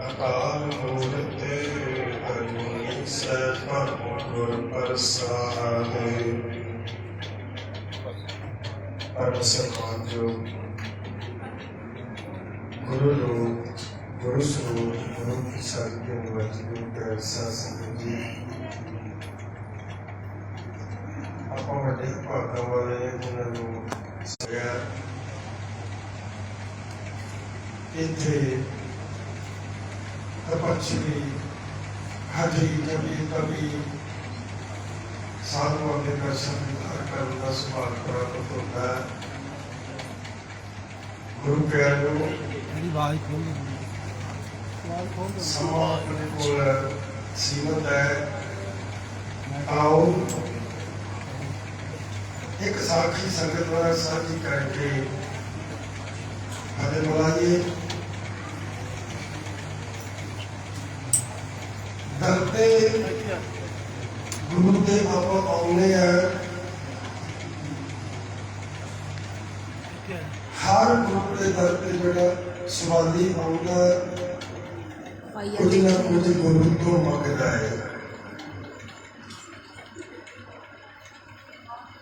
ਅਕਾਲ ਮੂਰਤ ਅਜੂਨੀ ਸੈਭੰ ਗੁਰ ਪ੍ਰਸਾਦ ਪਰਮ ਸਮਾਜੋ ਗੁਰੂ ਲੋਕ ਗੁਰੂ ਸਰੂਪ ਗੁਰੂ ਕੀ ਵਜੂ ਤੇ ਸਾਸਨ ਜੀ ਆਪਾਂ ਵੱਡੇ ਭਾਗਾਂ ਵਾਲੇ ਜਿਨ੍ਹਾਂ ਨੂੰ ਸਗਿਆ ਇੱਥੇ ਤਪਸਵੀ ਹਾਜੀ ਕਵੀ ਕਵੀ ਸਾਧੂਆਂ ਦੇ ਦਰਸ਼ਨ ਦੀਦਾਰ ਕਰਨ ਦਾ ਸੁਭਾਗ ਪ੍ਰਾਪਤ ਹੁੰਦਾ ਹੈ ਗੁਰੂ ਪਿਆਰਿਓ ਮੇਰੀ ਆਵਾਜ਼ ਖੋਲ ਦੇ ਆਵਾਜ਼ ਖੋਲ ਦੇ ਸਮਾਂ ਆਪਣੇ ਕੋਲ ਸੀਮਤ ਹੈ ਆਓ ਇੱਕ ਸਾਖੀ ਦਰਦੇ ਗੁਰੂ ਦੇ ਆਪਾਂ ਆਉਨੇ ਆ। ਹਰ ਗੁਰੂ ਦੇ ਦਰ ਤੇ ਜਿਹੜਾ ਸਵਾਲੀ ਆਉਂਦਾ ਕੁਝ ਨਾ ਕੁਝ ਗੁਰੂ ਤੋਂ ਮੰਗਦਾ ਹੈ।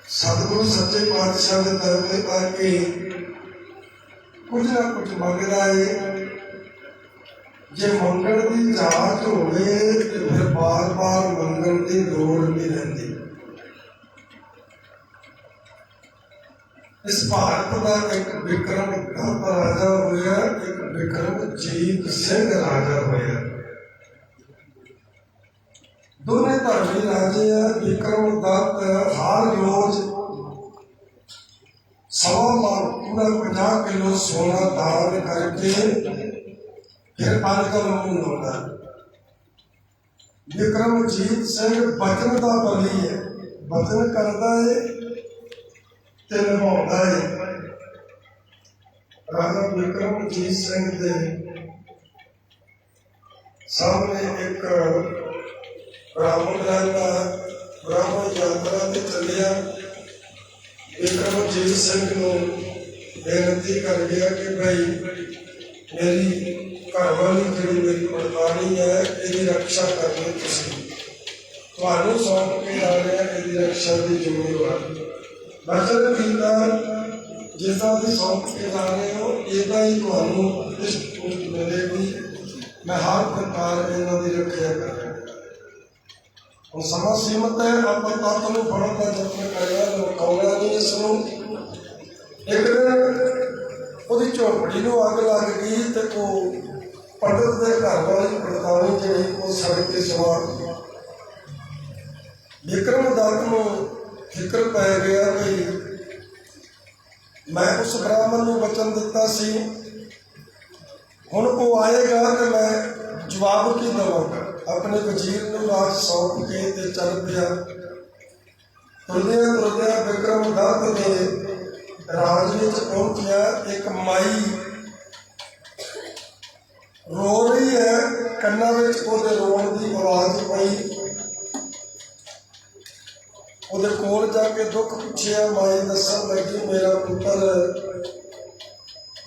ਸਤਿਗੁਰੂ ਸੱਚੇ ਪਾਤਸ਼ਾਹ ਦੇ ਦਰ ਤੇ ਆ ਕੇ ਕੁਝ ਨਾ ਕੁਝ ਮੰਗਦਾ ਹੈ। ਜੇ ਮੰਗਣ ਦੀ ਜਾਚ ਹੋਵੇ ਤੇ ਫਿਰ ਬਾਰ-ਬਾਰ ਮੰਗਣ ਦੀ ਲੋੜ ਨਹੀਂ ਰਹਿੰਦੀ। ਇਸ ਭਾਰਤ ਦਾ ਇੱਕ ਵਿਕਰਮ ਗਲਪ ਰਾਜਾ ਹੋਇਆ, ਇੱਕ ਵਿਕਰਮਜੀਤ ਸਿੰਘ ਰਾਜਾ ਹੋਇਆ। ਦੋਨੇ ਧਰਮੀ ਰਾਜੇ ਆ, ਵਿਕਰਮ ਦੱਤ, ਹਰ ਰੋਜ਼ ਸਵਾ ਮਨ ਪੂਰਾ 50 ਕਿਲੋ ਸੋਨਾ ਦਾਨ ਕਰਕੇ ਫਿਰ ਪੰਜ ਕਲਮ ਨੂੰ ਲਾਉਂਦਾ ਵਿਕਰਮਜੀਤ ਸਿੰਘ ਬਚਨ ਦਾ ਬਲੀ ਹੈ। ਬਚਨ ਕਰਦਾ ਹੈ ਤੇ ਨਿਭਾਉਂਦਾ ਹੈ ਰਾਜਾ ਵਿਕਰਮਜੀਤ ਸਿੰਘ ਦੇ ਸਾਹਮਣੇ ਇੱਕ ਬ੍ਰਾਹਮਣ ਰਹਿੰਦਾ ਬ੍ਰਾਹਮਣ ਯਾਤਰਾ ਤੇ ਚੱਲਿਆ। ਵਿਕਰਮਜੀਤ ਸਿੰਘ ਨੂੰ ਬੇਨਤੀ ਕਰ ਗਿਆ ਕਿ ਭਾਈ ਮੇਰੀ ਘਰਵਾਲੀ ਜਿਹੜੀ ਮੇਰੀ ਪੜਤਾਣੀ ਹੈ, ਇਹਦੀ ਰੱਖਿਆ ਕਰਨੀ ਤੁਸੀਂ। ਤੁਹਾਨੂੰ ਸੌਂਪ ਕੇ ਆ ਰਿਹਾ ਇਹਦੀ ਰੱਖਿਆ ਦੀ ਜ਼ਿੰਮੇਵਾਰੀ। ਬਚਨ ਕੀਤਾ ਜਿੱਦਾਂ ਦੀ ਸੌਂਪ ਕੇ ਜਾ ਰਹੇ ਹੋ ਇਹਦਾ ਹੀ ਤੁਹਾਨੂੰ ਇਸ ਮਿਲੇਗੀ। ਮੈਂ ਹਰ ਪ੍ਰਕਾਰ ਇਹਨਾਂ ਦੀ ਰੱਖਿਆ ਕਰਾਂਗਾ ਹੁਣ ਸਮਾਂ ਸੀਮਤ ਹੈ, ਆਪਾਂ ਤੱਤ ਨੂੰ ਫੜਨ ਦਾ ਯਤਨ ਕਰਿਆ, ਲੁਕਾਉਣਾ ਨਹੀਂ ਇਸ ਨੂੰ। ਇੱਕ ਦਿਨ ਉਹਦੀ ਝੋਪੜੀ ਨੂੰ ਅੱਗ ਲੱਗ ਗਈ ਤੇ ਉਹ ਪੰਡਤ ਦੇ ਘਰ ਵਾਲੀ ਪੜਤਾਣੀ ਜਿਹੜੀ ਉਹ ਸੜਕ ਤੇ ਸਵਾਰ ਸੀ। ਵਿਕਰਮ ਦੱਤ ਨੂੰ ਫਿਕਰ ਪੈ ਗਿਆ ਕਿ ਮੈਂ ਉਸ ਬ੍ਰਾਹਮਣ ਨੂੰ ਵਚਨ ਦਿੱਤਾ ਸੀ। ਹੁਣ ਉਹ ਆਏਗਾ ਤੇ ਮੈਂ ਜਵਾਬ ਕੀ ਦਵਾਂਗਾ ਆਪਣੇ ਵਜ਼ੀਰ ਨੂੰ ਰਾਜ ਸੌਂਪ ਕੇ ਤੇ ਚੱਲ ਪਿਆ। ਤੁਰਦਿਆਂ ਤੁਰਦਿਆਂ ਵਿਕਰਮ ਦੱਤ ਦੇ ਰਾਜ ਵਿੱਚ ਪਹੁੰਚਿਆ। ਇੱਕ ਮਾਈ ਰੋ ਰਹੀ ਹੈ, ਕੰਨਾਂ ਵਿੱਚ ਉਹਦੇ ਰੋਣ ਦੀ ਆਵਾਜ਼ ਪਈ। ਉਹਦੇ ਕੋਲ ਜਾ ਕੇ ਦੁੱਖ ਪੁੱਛਿਆ ਮਾਈ ਦੱਸਣ ਲੱਗੀ, ਮੇਰਾ ਪੁੱਤਰ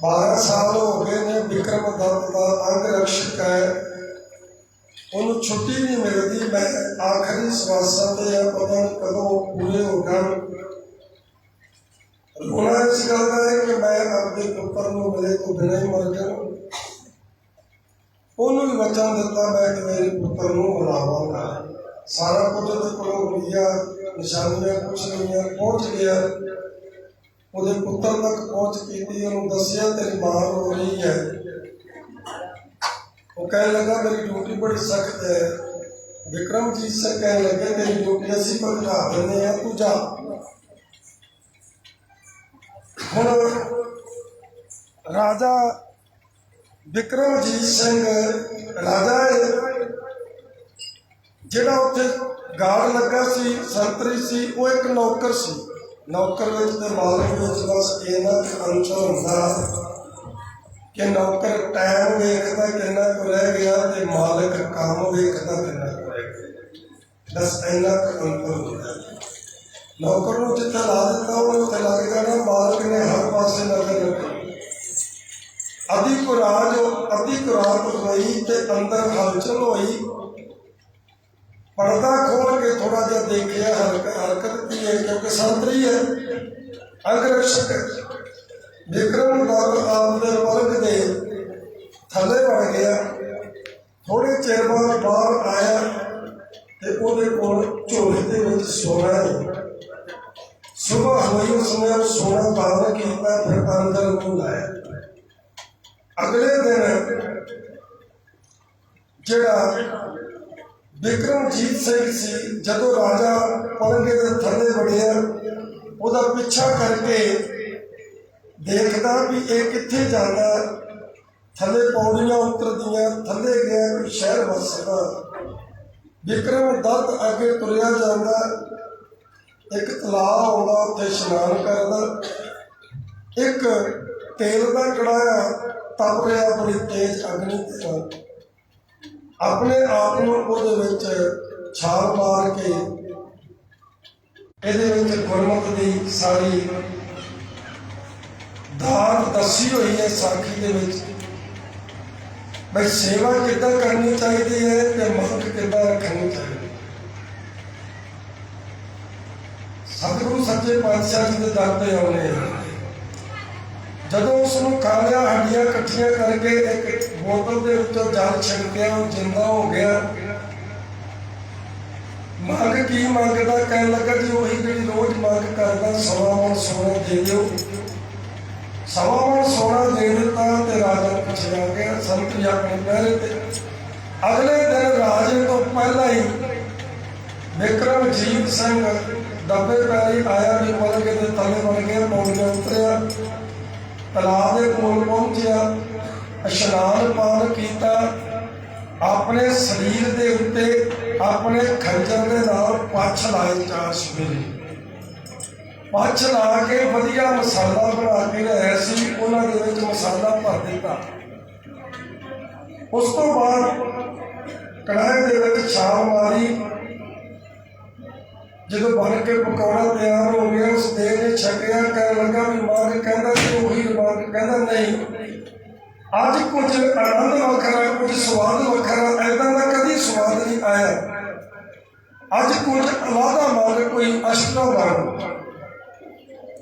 12 ਸਾਲ ਹੋ ਗਏ ਨੇ, ਵਿਕਰਮ ਦੱਤ ਦਾ ਅੰਗ ਰਕਸ਼ਕ ਹੈ। ਉਹਨੂੰ ਛੁੱਟੀ ਨਹੀਂ ਮਿਲਦੀ, ਮੈਂ ਆਖਰੀ ਸਵਾਸਾਂ ਤੇ ਆ, ਪਤਾ ਕਦੋਂ ਪੂਰੇ ਹੋ ਜਾਣ। ਰੋਣਾ ਇਸ ਗੱਲ ਦਾ ਹੈ ਕਿ ਮੈਂ ਆਪਣੇ ਪੁੱਤਰ ਨੂੰ ਮਿਲੇ ਤੋਂ ਬਿਨਾਂ ਹੀ ਮਰ ਜਾਵਾਂ। ਉਹਨੂੰ ਵੀ ਵਚਨ ਦਿੱਤਾ, ਮੈਂ ਕਿ ਮੇਰੇ ਪੁੱਤਰ ਨੂੰ ਬੁਲਾਵਾਂਗਾ ਸਾਰਾ ਕੁਝ ਉਹਦੇ ਕੋਲੋਂ ਮਿਲਿਆ ਨਿਸ਼ਾਨੀਆਂ ਕੁਛ ਨਹੀਂ ਪਹੁੰਚ ਗਿਆ। ਉਹਦੇ ਪੁੱਤਰ ਤੱਕ ਪਹੁੰਚ ਕੀਤੀ, ਉਹਨੂੰ ਦੱਸਿਆ ਤੇਰੀ ਮਾਂ ਰੋ ਰਹੀ ਹੈ। ਉਹ ਕਹਿਣ ਲੱਗਾ, ਮੇਰੀ ਡਿਊਟੀ ਬੜੀ ਸਖਤ ਹੈ। ਵਿਕਰਮਜੀਤ ਸਿੰਘ ਕਹਿਣ ਲੱਗੇ, ਮੇਰੀ ਡਿਊਟੀ ਅਸੀਂ ਭੁਗਤਾ ਦਿੰਦੇ ਆ ਤੂੰ ਜਾ। ਹੁਣ ਰਾਜਾ ਵਿਕਰਮਜੀਤ ਸਿੰਘ ਰਾਜਾ ਹੈ। ਜਿਹੜਾ ਉੱਥੇ ਗਾਰਡ ਲੱਗਾ ਸੀ, ਸੰਤਰੀ ਸੀ, ਉਹ ਇੱਕ ਨੌਕਰ ਸੀ। ਨੌਕਰ ਵਿੱਚ ਤੇ ਮਾਲਕ ਵਿੱਚ ਬਸ ਇਹਨਾਂ ਕੁ ਅੰਤਰ ਹੁੰਦਾ ਕਿ ਨੌਕਰ ਟਾਈਮ ਵੇਖਦਾ, ਕਿੰਨਾ ਕੁ ਰਹਿ ਗਿਆ ਤੇ ਮਾਲਕ ਕੰਮ ਵੇਖਦਾ ਕਿੰਨਾ ਕੁ ਰਹਿ ਗਿਆ। ਬਸ ਇੰਨਾ ਕੁ ਅੰਤਰ ਹੁੰਦਾ। ਨੌਕਰ ਨੂੰ ਜਿੱਥੇ ਲਾ ਦਿੱਤਾ, ਉਹ ਉੱਥੇ ਲੱਗ ਜਾਣਾ, ਮਾਲਕ ਨੇ ਹਰ ਪਾਸੇ ਨਜ਼ਰ ਰੱਖਣੀ ਅਧਿ ਕੁਰਾਜ ਅਧਿ ਕੁਰਾਤ ਹੋਈ ਤੇ ਅੰਦਰ ਹਲਚਲ ਹੋਈ। ਪਰਦਾ ਖੋਲ ਕੇ ਥੋੜਾ ਜਿਹਾ ਦੇਖਿਆ ਹਰਕਤ ਹਰਕਤ ਕੀ ਹੈ, ਕਿਉਂਕਿ ਸੰਤਰੀ ਹੈ। ਅੰਗਰਕਸ਼ਕ ਹੈ ਵਿਕਰਮ ਦਲ ਆਪਦੇ ਵਰਗ ਦੇ ਥੱਲੇ ਵੜ ਗਿਆ। ਥੋੜੇ ਚਿਰ ਬਾਅਦ ਬਾਹਰ ਆਇਆ ਤੇ ਉਹਦੇ ਕੋਲ ਝੋਲੇ ਦੇ ਵਿੱਚ ਸੋਨਾ ਹੈ। ਸੁਬਹ ਹੋਈ ਉਸਨੇ ਉਹ ਸੋਨਾ ਦਾਨ ਕੀਤਾ ਫਿਰ ਅੰਦਰ ਨੂੰ ਲਾਇਆ। ਅਗਲੇ ਦਿਨ ਜਿਹੜਾ ਵਿਕਰਮਜੀਤ ਸਿੰਘ ਸੀ, ਜਦੋਂ ਰਾਜਾ ਪਲੰਗੇ ਦੇ ਥੱਲੇ ਵੜਿਆ ਉਹਦਾ ਪਿੱਛਾ ਕਰਕੇ ਦੇਖਦਾ ਵੀ ਇਹ ਕਿੱਥੇ ਜਾਂਦਾ ਥੱਲੇ ਪੌੜੀਆਂ ਉਤਰਦੀਆਂ, ਥੱਲੇ ਗਿਆ ਕੋਈ ਸ਼ਹਿਰ ਵਸਦਾ। ਵਿਕਰਮ ਦੱਤ ਅੱਗੇ ਤੁਰਿਆ ਜਾਂਦਾ। ਇੱਕ ਤਲਾਅ ਆਉਂਦਾ, ਉੱਥੇ ਇਸ਼ਨਾਨ ਕਰਦਾ। ਇੱਕ ਤੇਲ ਦਾ ਕੜਾਇਆ ਤਪ ਰਿਹਾ ਬੜੀ ਤੇਜ਼ ਅਗਨੀ ਦੇ ਆਪਣੇ ਆਪ ਨੂੰ ਉਹਦੇ ਵਿੱਚ ਛਾਲ ਮਾਰ ਕੇ ਇਹਦੇ ਵਿੱਚ ਗੁਰਮਤ ਦੀ ਸਾਰੀ ਦਾਤ ਦੱਸੀ ਹੋਈ ਹੈ ਸਾਖੀ ਦੇ ਵਿੱਚ। ਬਈ ਸੇਵਾ ਕਿੱਦਾਂ ਕਰਨੀ ਚਾਹੀਦੀ ਹੈ ਤੇ ਮੰਗ ਕਿੱਦਾਂ ਰੱਖਣੀ ਚਾਹੀਦੀ ਸਤਿਗੁਰੂ ਸੱਚੇ ਪਾਤਸ਼ਾਹ ਜੀ ਦੇ ਦਰ ਤੇ ਆਉਣੇ ਆ। ਜਦੋਂ ਉਸ ਨੂੰ ਖਾ ਲਿਆ ਹੱਡੀਆਂ ਇਕੱਠੀਆਂ ਕਰਕੇ ਇੱਕ ਬੋਤਲ ਦੇ ਉੱਤੇ ਜਲ ਛਿੜਕਿਆ ਉਹ ਜਿੰਦਾ ਹੋ ਗਿਆ, ਮੰਗ ਕੀ ਮੰਗਦਾ? ਕਹਿਣ ਲੱਗਾ ਜੀ ਉਹੀ ਜਿਹੜੀ ਰੋਜ਼ ਮੰਗ ਕਰਦਾ, ਸਵਾ ਮਣ ਸੋਨਾ ਦੇ ਦਿਓ। ਸਵਾ ਮਣ ਸੋਨਾ ਦੇ ਦਿੱਤਾ ਤੇ ਰਾਜਾ ਨੂੰ ਪੁੱਛਿਆ ਗਿਆ ਸੰਤਰੀ ਆਪਣੇ ਪਹਿਰੇ ਤੇ। ਅਗਲੇ ਦਿਨ ਰਾਜੇ ਤੋਂ ਪਹਿਲਾਂ ਹੀ ਵਿਕਰਮਜੀਤ ਸਿੰਘ ਦੱਬੇ ਪੈਰੀ ਆਇਆ ਵੀ ਪਲੰਗੇ ਦੇ ਤਲੇ ਬਣ ਗਿਆ ਪੌੜੀਆਂ ਉਤਰਿਆ। ਤਲਾਬ ਦੇ ਕੋਲ ਪਹੁੰਚਿਆ, ਇਸ਼ਨਾਨ ਪਾਨ ਕੀਤਾ। ਆਪਣੇ ਸਰੀਰ ਦੇ ਉੱਤੇ ਆਪਣੇ ਖੰਜਰ ਦੇ ਨਾਲ ਪੱਛ ਲਾਏ ਚਾਰ ਸਵੇਰੇ। ਪੱਛ ਲਾ ਕੇ ਵਧੀਆ ਮਸਾਲਾ ਬਣਾ ਕੇ ਲਿਆਇਆ ਸੀ, ਉਹਨਾਂ ਦੇ ਵਿੱਚ ਮਸਾਲਾ ਭਰ ਦਿੱਤਾ। ਉਸ ਤੋਂ ਬਾਅਦ ਕੜਾਹੇ ਦੇ ਵਿੱਚ ਛਾਲ ਮਾਰੀ। ਜਦੋਂ ਬਣ ਕੇ ਪਕੌੜਾ ਤਿਆਰ ਹੋ ਗਿਆ, ਉਸ ਦੇ ਨੇ ਛਕਿਆ, ਕਹਿਣ ਲੱਗਾ ਵੀ ਮਾਰ ਕਹਿੰਦਾ ਕਿ ਉਹੀ ਮਾਰ ਕਹਿੰਦਾ ਨਹੀਂ ਅੱਜ ਕੁਝ ਆਨੰਦ ਵੱਖਰਾ, ਕੁਝ ਸਵਾਦ ਵੱਖਰਾ ਐਦਾਂ ਦਾ ਕਦੀ ਸਵਾਦ ਨਹੀਂ ਆਇਆ। ਅੱਜ ਕੁਝ ਅਲਾਦਾ ਮੰਗ, ਕੋਈ ਅਸ਼ਟਾ ਮੰਗ।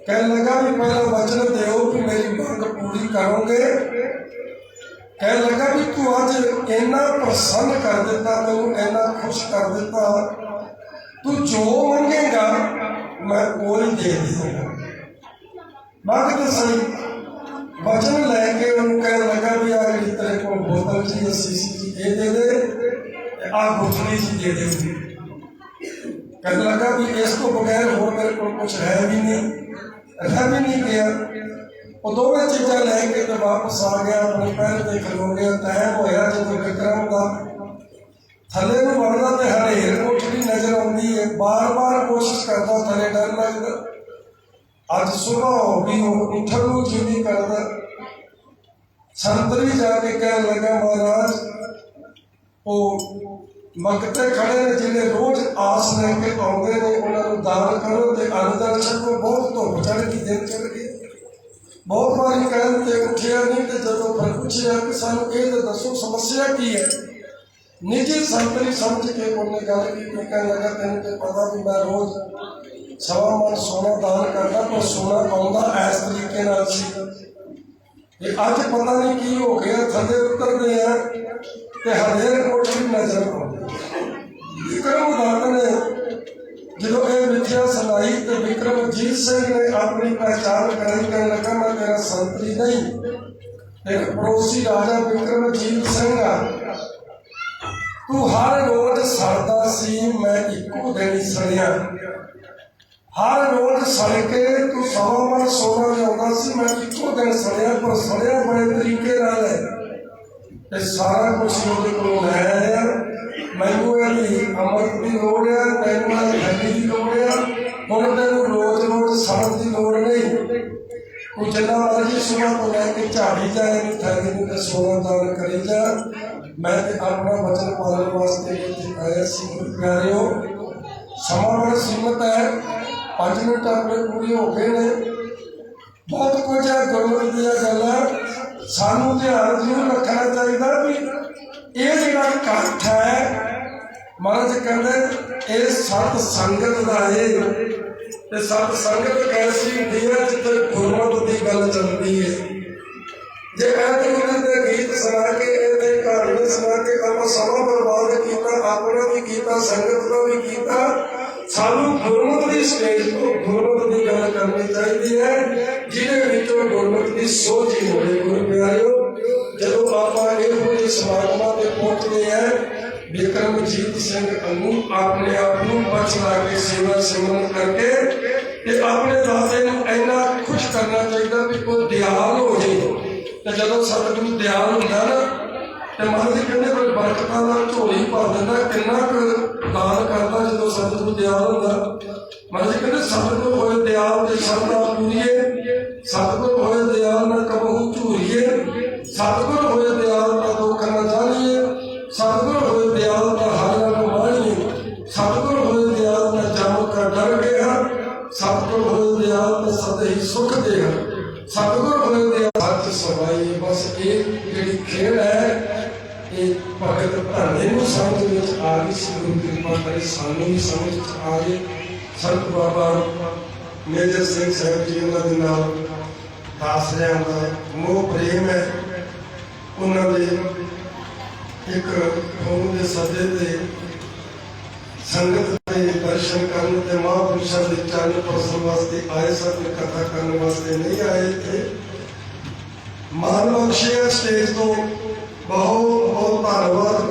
ਕਹਿਣ ਲੱਗਾ ਵੀ ਪਹਿਲਾਂ ਵਚਨ ਦਿਓ ਕਿ ਮੇਰੀ ਮੰਗ ਪੂਰੀ ਕਰੋਗੇ। ਕਹਿਣ ਲੱਗਾ ਵੀ ਤੂੰ ਅੱਜ ਇੰਨਾ ਪ੍ਰਸੰਨ ਕਰ ਦਿੱਤਾ, ਤੈਨੂੰ ਇੰਨਾ ਖੁਸ਼ ਕਰ ਦਿੱਤਾ। ਤੂੰ ਜੋ ਮੰਗੇਗਾ, ਮੈਂ ਉਹ ਹੀ ਦੇ ਦੇਵਾਂਗਾ। ਮੰਗ ਤੇ ਸਹੀ ਵਚਨ ਲੈ ਕੇ ਉਹਨੂੰ ਕਹਿਣ ਲੱਗਾ ਵੀ ਆ ਜਿਹੜੀ ਤੇਰੇ ਕੋਲ ਬੋਤਲ ਜੀ ਅਸੀਂ ਸੀ ਇਹ ਦੇ ਦੇ ਆ ਗੁਠਲੀ ਜੀ ਦੇ ਦੇ ਕਹਿਣ ਲੱਗਾ ਵੀ ਇਸ ਤੋਂ ਬਗੈਰ ਹੋਰ ਮੇਰੇ ਕੋਲ ਕੁਝ ਹੈ ਵੀ ਨਹੀਂ ਰਹਿ ਵੀ ਨਹੀਂ ਗਿਆ ਉਹ ਦੋਵੇਂ ਚੀਜ਼ਾਂ ਲੈ ਕੇ ਤੇ ਵਾਪਸ ਆ ਗਿਆ ਆਪਣੇ ਪੈਰ ਤੇ ਖਲੋ ਗਿਆ ਟਾਈਮ ਹੋਇਆ ਜਦੋਂ ਵਿਕਰਮ ਦਾ ਥੱਲੇ ਨੂੰ ਵੜਦਾ ਤੇ ਹਰੇਰ ਕੋਠੜੀ ਨਜ਼ਰ ਆਉਂਦੀ ਹੈ ਬਾਰ-ਬਾਰ ਕੋਸ਼ਿਸ਼ ਕਰਦਾ ਥੱਲੇ ਡਰ ਲੱਗਦਾ ਅੱਜ ਸੁਬਹ ਹੋ ਗਈ ਉਹ ਉੱਠਣ ਨੂੰ ਜੀ ਨਹੀਂ ਕਰਦਾ ਸੰਤਰੀ ਜਾ ਕੇ ਕਹਿਣ ਲੱਗਾ, ਮਹਾਰਾਜ, ਉਹ ਮੰਗਤੇ ਖੜੇ ਨੇ ਜਿਹਨੇ ਰੋਜ਼ ਆਸ ਲੈ ਕੇ ਆਉਂਦੇ ਨੇ, ਉਹਨਾਂ ਨੂੰ ਦਾਨ ਕਰੋ ਤੇ ਅੰਦਰ ਛਕੋ ਬਹੁਤ ਧੁੱਪ ਚੜ ਗਈ ਦਿਨ ਚੜ ਗਈ ਬਹੁਤ ਵਾਰੀ ਕਹਿਣ ਤੇ ਉੱਠਿਆ ਨਹੀਂ ਤੇ ਜਦੋਂ ਫਿਰ ਪੁੱਛਿਆ ਕਿ ਸਾਨੂੰ ਇਹ ਤਾਂ ਦੱਸੋ ਸਮੱਸਿਆ ਕੀ ਹੈ? ਨਿੱਜੀ ਸੰਤਰੀ ਸਮਝ ਕੇ ਉਹਨੇ ਗੱਲ ਕੀਤੀ, ਕਹਿਣ ਲੱਗਾ, ਤੈਨੂੰ ਤੇ ਪਤਾ ਵੀ ਮੈਂ ਰੋਜ਼ ਸਵਾ ਮਨ ਸੋਨਾ ਦਾਨ ਕਰਦਾ, ਪਰ ਸੋਨਾ ਪਾਉਂਦਾ ਇਸ ਤਰੀਕੇ ਨਾਲ ਸੀ। ਇਹ ਅੱਜ ਪਤਾ ਨਹੀਂ ਕੀ ਹੋ ਗਿਆ, ਥੱਲੇ ਉਤਰਦੇ ਆ ਤੇ ਹਰੇਕ ਕੋਠੀ ਨਜ਼ਰ ਆਉਂਦੀ ਵਿਕਰਮ ਦਾਤ ਨੇ ਜਦੋਂ ਇਹ ਮਿੱਥਿਆ ਸੁਣਾਈ ਤੇ ਵਿਕਰਮਜੀਤ ਸਿੰਘ ਨੇ ਆਪਣੀ ਪਹਿਚਾਣ ਕਰਾਈ ਕਹਿਣ ਲੱਗਾ, ਮੈਂ ਤੇਰਾ ਸੰਤਰੀ ਨਹੀਂ, ਇੱਕ ਪੜੋਸੀ ਰਾਜਾ ਵਿਕਰਮਜੀਤ ਸਿੰਘ ਆ। ਤੂੰ ਹਰ ਰੋਜ਼ ਸੜਦਾ ਸੀ, ਮੈਂ ਇੱਕੋ ਦਿਨ ਸੜਿਆ। ہر روز روڈ سڑکے تو سو بار سونا نے اناسی میں ایکو دن سڑیا، پر سڑیا بڑے طریقے نال ہے۔ یہ سارا کچھ میرے کو ہے۔ مینو یہ نہیں امرت کی لوڑ ہے، تین فیملی کی لوڑ ہے۔ ہوں تین روز روز سڑک کی لوڑ نہیں۔ تو جنا مرضی صبح تو لے کے جھاڑی جا تھرے میں سونا دان کری جائے میں اپنا وچن پالن واسطے آیا سی پیارے ہو سما بڑا سیمت ہے ਪੰਜ ਮਿੰਟ ਆਪਣੇ ਪੂਰੀ ਹੋ ਗਏ ਨੇ। ਬਹੁਤ ਕੁਝ ਹੈ, ਗੁਰਮਤਿ ਦੀਆਂ ਗੱਲਾਂ ਸਾਨੂੰ ਧਿਆਨ ਜ਼ਰੂਰ ਰੱਖਣਾ ਚਾਹੀਦਾ ਵੀ ਇਹ ਜਿਹੜਾ ਇਕੱਠ ਹੈ, ਮਹਾਰਾਜ ਕਹਿੰਦੇ, ਇਹ ਸਤ ਸੰਗਤ ਦਾ ਹੈ। ਤੇ ਸਤ ਸੰਗਤ ਐਸੀ ਹੁੰਦੀ ਹੈ ਜਿੱਥੇ ਗੁਰਮਤ ਦੀ ਗੱਲ ਚੱਲਦੀ ਹੈ। ਜੇ ਮੈਂ ਤੁਹਾਨੂੰ ਦੇ ਗੀਤ ਸੁਣਾ ਕੇ, ਇਹਦੇ ਘਰ ਵਿੱਚ ਸੁਣਾ ਕੇ ਆਪਾਂ ਸਮਾਂ ਬਰਬਾਦ ਕੀਤਾ, ਆਪਣਾ ਵੀ ਕੀਤਾ, ਸੰਗਤ ਦਾ ਵੀ ਕੀਤਾ ਸਾਨੂੰ ਗੁਰਮਤ ਦੀ ਸਟੇਜ ਤੋਂ ਗੁਰਮਤ ਦੀ ਗੱਲ ਕਰਨੀ ਚਾਹੀਦੀ ਹੈ, ਜਿਹਦੇ ਵਿੱਚ ਗੁਰਮਤ ਦੀ ਸੋਝ ਹੀ ਹੋਵੇ, ਗੁਰੂ ਪਿਆਰਿਓ। ਜਦੋਂ ਆਪਾਂ ਇਹੋ ਜਿਹੇ ਸਮਾਗਮਾਂ ਤੇ ਪਹੁੰਚਦੇ ਹਾਂ ਬਿਕਰਮਜੀਤ ਸਿੰਘ ਅੰਗੂ ਆਪਣੇ ਆਪ ਨੂੰ ਬਚ ਲਾ ਕੇ ਸੇਵਾ ਸਿਮਰਨ ਕਰਕੇ ਤੇ ਆਪਣੇ ਦਾਦੇ ਨੂੰ ਇੰਨਾ ਖੁਸ਼ ਕਰਨਾ ਚਾਹੀਦਾ ਵੀ ਕੋਈ ਦਿਆਲ ਹੋ ਜੇ। ਤੇ ਜਦੋਂ ਸਤਿਗੁਰੂ ਦਿਆਲ ਹੁੰਦਾ ਨਾ, ਤੇ ਮਹਾਰਾਜ ਕਹਿੰਦੇ, ਕੋਈ ਬਰਕਤਾਂ ਦਾ ਝੋਲੀ ਭਰ ਦਿੰਦਾ, ਕਿੰਨਾ ਕੁ ਦਾਨ ਕਰਦਾ ਜਦੋਂ ਸਤਿਗੁਰੂ ਦਿਆਲ ਹੁੰਦਾ। ਮਹਾਰਾਜ ਜੀ ਕਹਿੰਦੇ ਸਤਿਗੁਰੂ ਹੋਏ ਦਿਆਲ ਤੇ ਸਰਦਾ ਪੂਰੀਏ ਸਤਿਗੁਰੂ ਹੋਏ ਦਿਆਲ ਨਾ ਕਬਹੂ ਝੂਰੀਏ। ਸਤਿਗੁਰੂ ਹੋਏ ਦਿਆਲ ਦਾ ਦੁੱਖ ਨਾ ਜਾਣੀਏ। ਸਤਿਗੁਰੂ ਹੋਏ ਦਿਆਲ ਦਾ ਹਰ ਨਾ ਮਾਣੀਏ। ਸਤਿਗੁਰੂ ਹੋਏ ਦਿਆਲ ਦਾ ਜਮ ਕਰ ਡਰ ਗਿਆ ਸਤਿਗੁਰੂ ਹੋਏ ਦਿਆਲ ਦਾ ਸਦਾ ਹੀ ਸੁਖ ਵਿੱਚ ਆ ਕਿਰਪਾ ਕਰੇ ਸਾਨੂੰ ਵੀ ਸਮਝ ਆ ਗਏ ਸੰਤ ਬਾਬਾ ਮੇਜਰ ਸਿੰਘ ਸਾਹਿਬ ਜੀ ਉਹਨਾਂ ਦੇ ਨਾਲ ਦਾਸ ਰਿਆਂ ਦਾ ਮੋਹ ਪ੍ਰੇਮ ਹੈ। ਉਹਨਾਂ ਦੇ ਇੱਕ ਹੋਣ ਦੇ ਸੱਦੇ ਤੇ ਸੰਗਤ ਦੇ ਦਰਸ਼ਨ ਕਰਨ ਤੇ ਮਹਾਂਪੁਰਸ਼ਾਂ ਦੇ ਚਰਨ ਪਰਸਨ ਵਾਸਤੇ ਆਏ ਸਨ ਕਥਾ ਕਰਨ ਵਾਸਤੇ ਨਹੀਂ ਆਏ ਥੇ ਮਾਨ ਬਖਸ਼ਿਆ ਸਟੇਜ ਤੋਂ ਬਹੁਤ ਬਹੁਤ ਧੰਨਵਾਦ